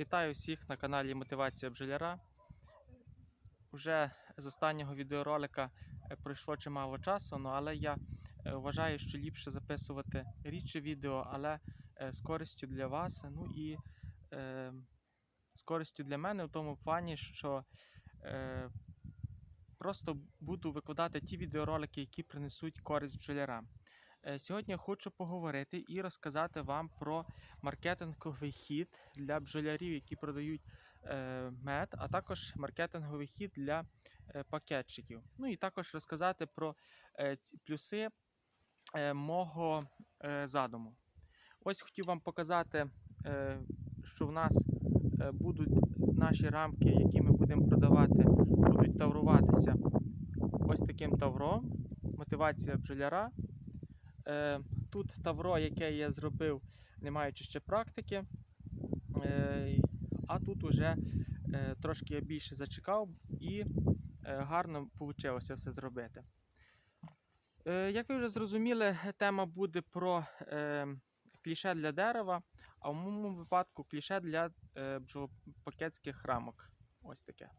Вітаю всіх на каналі Мотивація бджоляра. Уже з останнього відеоролика е, пройшло чимало часу, ну, але я е, вважаю, що ліпше записувати рідше відео, але е, з користю для вас. Ну і е, з користю для мене в тому плані, що е, просто буду викладати ті відеоролики, які принесуть користь бджолярам. Е, Сьогодні я хочу поговорити і розказати вам про маркетинговий хід для бджолярів, які продають е, мед, а також маркетинговий хід для е, пакетчиків. Ну і також розказати про плюси мого задуму. Ось хотів вам показати, що в нас будуть наші рамки, які ми будемо продавати, будуть тавруватися ось таким тавром. Мотивація бджоляра. Е, Тут тавро, яке я зробив, не маючи ще практики. Е, А тут уже е, трошки я більше зачекав і гарно вийшло все зробити. Як ви вже зрозуміли, тема буде про кліше для дерева, а в моєму випадку кліше для бджолопакетських рамок. Ось таке.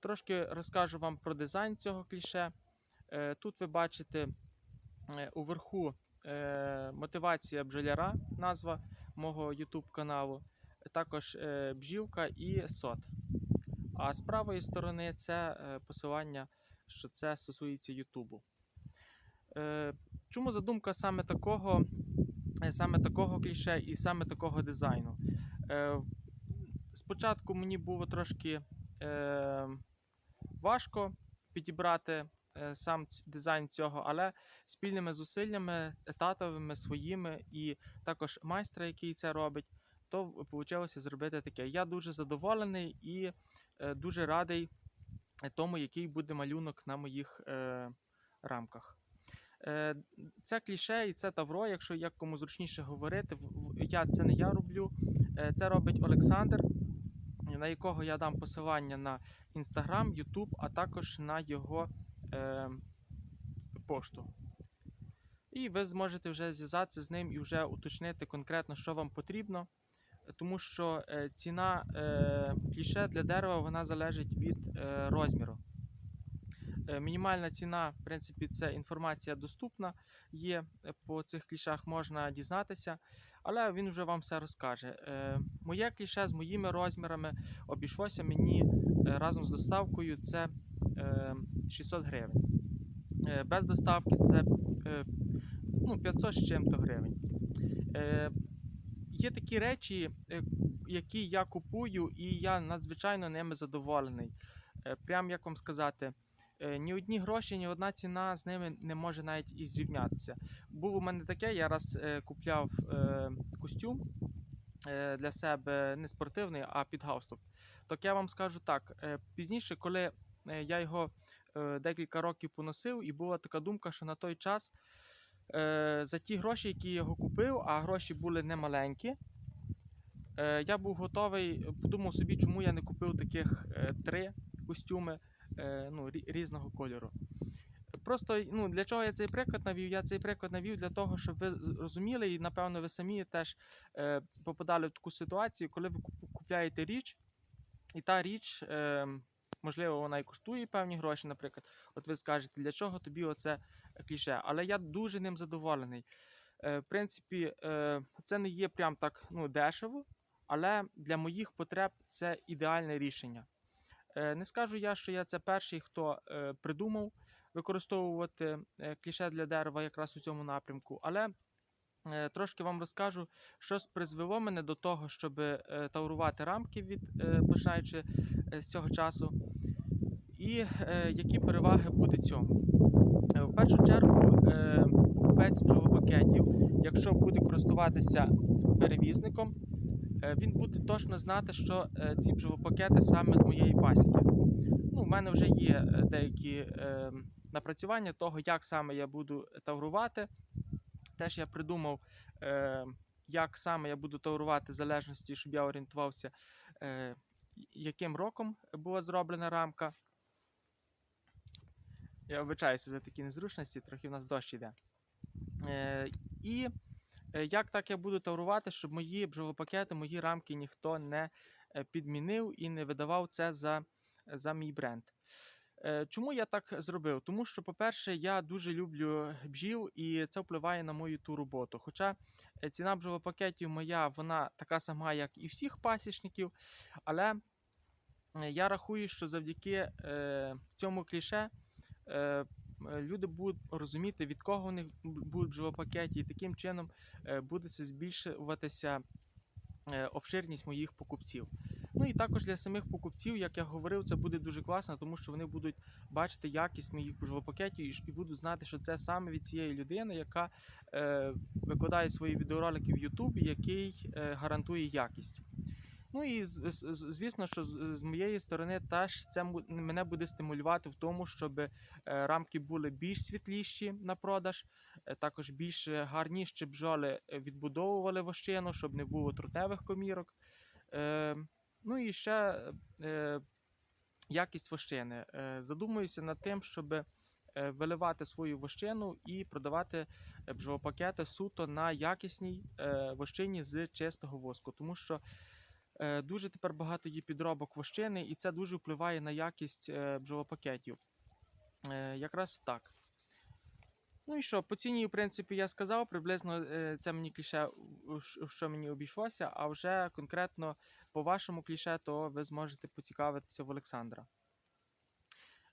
Трошки розкажу вам про дизайн цього кліше. Тут ви бачите уверху е, мотивація бджоляра, назва мого YouTube каналу, також е, бджілка і сот. А з правої сторони це е, посилання, що це стосується Ютубу. Е, Чому задумка саме такого, е, саме такого кліше і саме такого дизайну? Е, Спочатку мені було трошки е, важко підібрати е, сам дизайн цього, але спільними зусиллями, татовими, своїми і також майстра, який це робить, то вийшло зробити таке. Я дуже задоволений і е, дуже радий е, тому, який буде малюнок на моїх е, рамках. Е, Це кліше і це тавро, якщо як кому зручніше говорити, я, це не я роблю, е, це робить Олександр, на якого я дам посилання на Інстаграм, Ютуб, а також на його е, пошту. І ви зможете вже зв'язатися з ним і вже уточнити конкретно, що вам потрібно. Тому що е, ціна е, кліше для дерева вона залежить від е, розміру. Е, Мінімальна ціна, в принципі, це інформація доступна є е, по цих клішах, можна дізнатися, але він вже вам все розкаже. Е, Моє кліше з моїми розмірами обійшлося мені разом з доставкою це е, 600 гривень. Без доставки це ну, 500 з чим-то гривень. Є такі речі, які я купую, і я надзвичайно ними задоволений. Прям як вам сказати, ні одні гроші, ні одна ціна з ними не може навіть і зрівнятися. Було у мене таке, я раз е, купляв е, костюм е, для себе не спортивний, а під галстук. Так я вам скажу так: е, пізніше, коли е, я його е, декілька років поносив, і була така думка, що на той час е, за ті гроші, які я його купив, а гроші були немаленькі. Е, я був готовий, подумав собі, чому я не купив таких е, три костюми е, ну, різного кольору. Просто ну, для чого я цей приклад навів? Я цей приклад навів для того, щоб ви розуміли, і напевно ви самі теж е, попадали в таку ситуацію, коли ви куп- купляєте річ, і та річ, е, можливо, вона і коштує певні гроші, наприклад. От ви скажете, для чого тобі оце кліше? Але я дуже ним задоволений. Е, в принципі, е, це не є прям так ну, дешево, але для моїх потреб це ідеальне рішення. Е, не скажу я, що я це перший, хто е, придумав використовувати е, кліше для дерева якраз у цьому напрямку, але трошки вам розкажу, що призвело мене до того, щоб таурувати рамки від починаючи з цього часу, і які переваги буде цьому. В першу чергу, покупець бджолопакетів, якщо буде користуватися перевізником, він буде точно знати, що е, ці бджолопакети саме з моєї пасіки. Ну, в мене вже є е, деякі е, напрацювання того, як саме я буду таврувати. Теж я придумав, е, як саме я буду таврувати в залежності, щоб я орієнтувався, е, яким роком була зроблена рамка. Я вибачаюся за такі незручності, трохи в нас дощ іде. Е, і Е, Як так я буду таврувати, щоб мої бджолопакети, мої рамки ніхто не е, підмінив і не видавав це за, за мій бренд. Е, Чому я так зробив? Тому що, по-перше, я дуже люблю бджіл, і це впливає на мою ту роботу. Хоча е, ціна бджолопакетів моя, вона така сама, як і всіх пасічників, але е, я рахую, що завдяки е, цьому кліше е, е, люди будуть розуміти, від кого у них бу- будуть бджолопакети, і таким чином е, буде збільшуватися е, обширність моїх покупців. Ну і також для самих покупців, як я говорив, це буде дуже класно, тому що вони будуть бачити якість моїх бджолопакетів і, будуть знати, що це саме від цієї людини, яка е, викладає свої відеоролики в YouTube, який е, гарантує якість. Ну і звісно, що з, моєї сторони теж це мене буде стимулювати в тому, щоб е, рамки були більш світліші на продаж, е, також більш гарніші бджоли відбудовували вощину, щоб не було трутневих комірок. Е, ну і ще якість вощини. Задумуюся над тим, щоб виливати свою вощину і продавати бджолопакети суто на якісній вощині з чистого воску, тому що дуже тепер багато є підробок вощини, і це дуже впливає на якість е, бджолопакетів. Е, якраз так. Ну і що, по ціні, в принципі, я сказав, приблизно е, це мені кліше, що мені обійшлося, а вже конкретно по вашому кліше, то ви зможете поцікавитися в Олександра.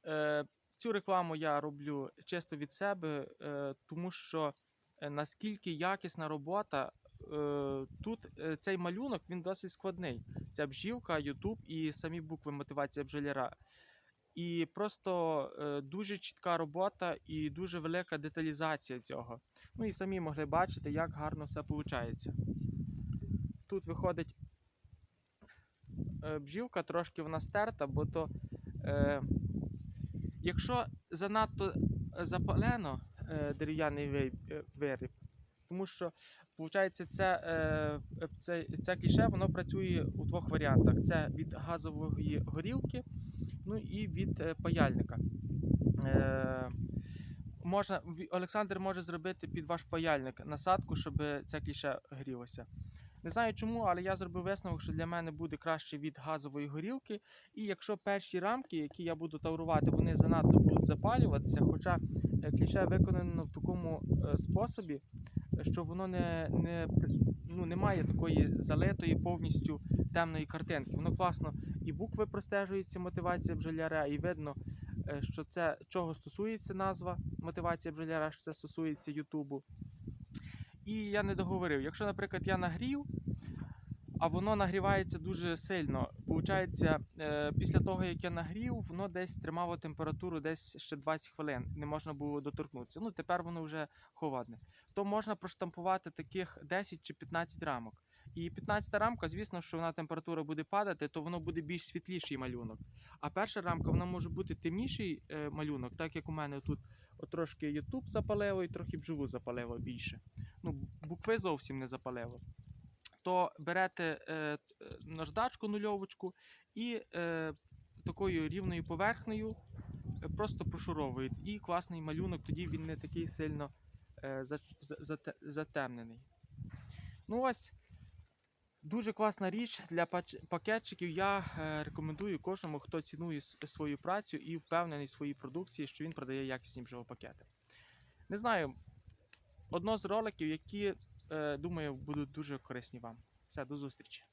Е, цю рекламу я роблю чисто від себе, е, тому що е, наскільки якісна робота, е, тут е, цей малюнок він досить складний. Це бжілка, Ютуб і самі букви мотивація бджоляра. І просто е, дуже чітка робота і дуже велика деталізація цього. Ну і самі могли бачити, як гарно все виходить. Тут виходить е, бджілка, трошки вона стерта, бо то, е, якщо занадто запалено е, дерев'яний е, виріб, тому що виходить, це, це, це кліше воно працює у двох варіантах: це від газової горілки, ну і від е, паяльника. Е, можна, Олександр може зробити під ваш паяльник насадку, щоб це кліше грілося. Не знаю чому, але я зробив висновок, що для мене буде краще від газової горілки. І якщо перші рамки, які я буду таврувати, вони занадто будуть запалюватися, хоча е, кліше виконано в такому способі, що воно не, не, ну, не має такої залитої повністю темної картинки. Воно класно і букви простежуються, мотивація бджоляра, і видно, е, що це чого стосується назва мотивація бджоляра, що це стосується Ютубу. І я не договорив. Якщо, наприклад, я нагрів, а воно нагрівається дуже сильно. Получається, е, після того, як я нагрів, воно десь тримало температуру десь ще 20 хвилин. Не можна було доторкнутися. Ну, тепер воно вже холодне. То можна проштампувати таких 10 чи 15 рамок. І 15 рамка, звісно, що вона температура буде падати, то воно буде більш світліший малюнок. А перша рамка вона може бути темніший е, малюнок, так як у мене тут от трошки YouTube запалило і трохи бджолу запалило більше. Ну, букви зовсім не запалило. То берете е, е, наждачку нульовочку і е, такою рівною поверхнею е, просто прошуровуєте. І класний малюнок, тоді він не такий сильно е, за- за- затемнений. Ну ось. Дуже класна річ для пакетчиків. Я е, рекомендую кожному, хто цінує свою працю і впевнений в своїй продукції, що він продає якісні бджолопакети. Не знаю, одно з роликів, які, думаю, будуть дуже корисні вам. Все, до зустрічі.